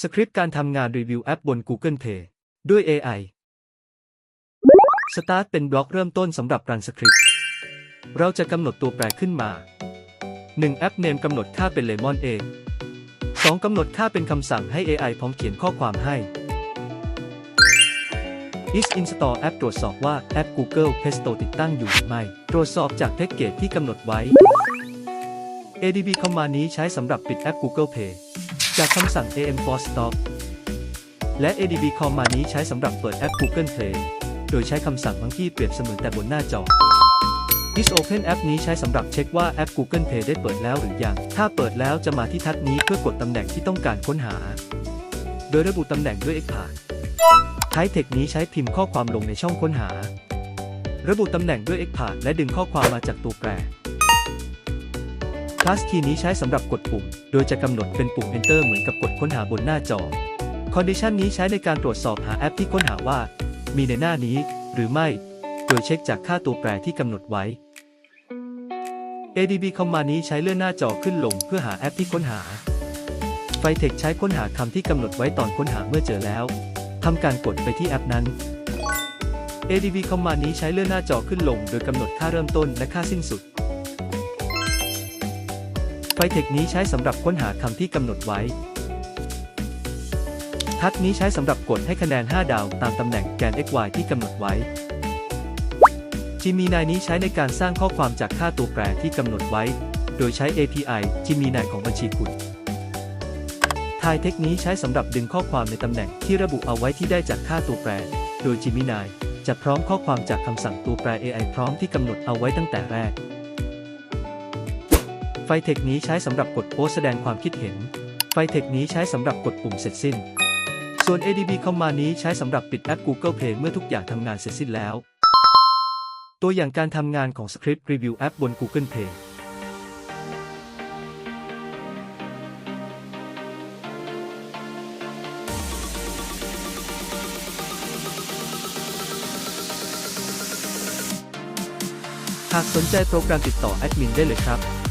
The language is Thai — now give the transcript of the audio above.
สคริปต์การทำงานรีวิวแอปบน Google Play ด้วย AI Start เป็นบล็อกเริ่มต้นสำหรับรันสคริปต์ เราจะกำหนดตัวแปรขึ้นมา 1. แอปเนมกำหนดค่าเป็น Lemon เอง 2. กำหนดค่าเป็นคำสั่งให้ AI พร้อมเขียนข้อความให้ is install app ตรวจสอบว่าแอป Google Play Store ติดตั้งอยู่หรือไม่ ตรวจสอบจากแพ็กเกจที่กำหนดไว้ ADB command นี้ใช้สำหรับปิดแอป Google Pay จากคำสั่ง am for stop และ ADB command นี้ใช้สำหรับเปิดแอป Google Play โดยใช้คำสั่งบางที่เปรียบเสมือนแต่บนหน้าจอ is open app นี้ใช้สำหรับเช็คว่าแอป Google Play ได้เปิดแล้วหรือยัง ถ้าเปิดแล้วจะมาที่ทัดนี้เพื่อกดตำแหน่งที่ต้องการค้นหา โดยระบุตำแหน่งด้วย X ผ่านไทเทคนี้ใช้พิมพ์ข้อความลงในช่องค้นหา ระบุตำแหน่งด้วย X ผ่านและดึงข้อความมาจากตัวแปร Plus key นี้ใช้สำหรับกดปุ่ม โดยจะกำหนดเป็นปุ่ม Enter เหมือนกับกดค้นหาบนหน้าจอ Condition นี้ใช้ในการตรวจสอบหาแอปที่ค้นหาว่า มีในหน้านี้ หรือไม่ โดยเช็คจากค่าตัวแปรที่กำหนดไว้ ADB command นี้ใช้เลื่อนหน้าจอขึ้นลงเพื่อหาแอปที่ค้นหา ไฟเทคใช้ค้นหาคำที่กำหนดไว้ตอนค้นหาเมื่อเจอแล้วทำการกดไปที่แอปนั้น ADB command นี้ใช้เลื่อนหน้าจอขึ้นลง โดยกำหนดค่าเริ่มต้นและค่าสิ้นสุด ไฟเทคนี้ใช้สำหรับค้นหาคำที่กำหนดไว้ ทัดนี้ใช้สำหรับกดให้คะแนน 5 ดาวตามตำแหน่งแกน xy ที่กำหนดไว้ Gemini นี้ใช้ในการสร้างข้อความจากค่าตัวแปรที่กำหนดไว้ โดยใช้ API Gemini ของบัญชีคุณทายเทคนี้ใช้สำหรับดึงข้อความในตำแหน่งที่ระบุเอาไว้ที่ได้จากค่าตัวแปร โดย Gemini จะพร้อมข้อความจากคำสั่งตัวแปร AI พร้อมที่กำหนดเอาไว้ตั้งแต่แรก ไฟเทคนี้ใช้สำหรับกดโพสแสดงความคิดเห็น ไฟเทคนี้ใช้สำหรับกดปุ่มเสร็จสิ้น ส่วน ADB command นี้ใช้สำหรับปิดแอป Google Play เมื่อทุกอย่างทำงานเสร็จสิ้นแล้ว ตัวอย่างการทำงานของสคริปต์รีวิวแอปบน Google Play หากสนใจโปรแกรมติดต่อแอดมินได้เลยครับ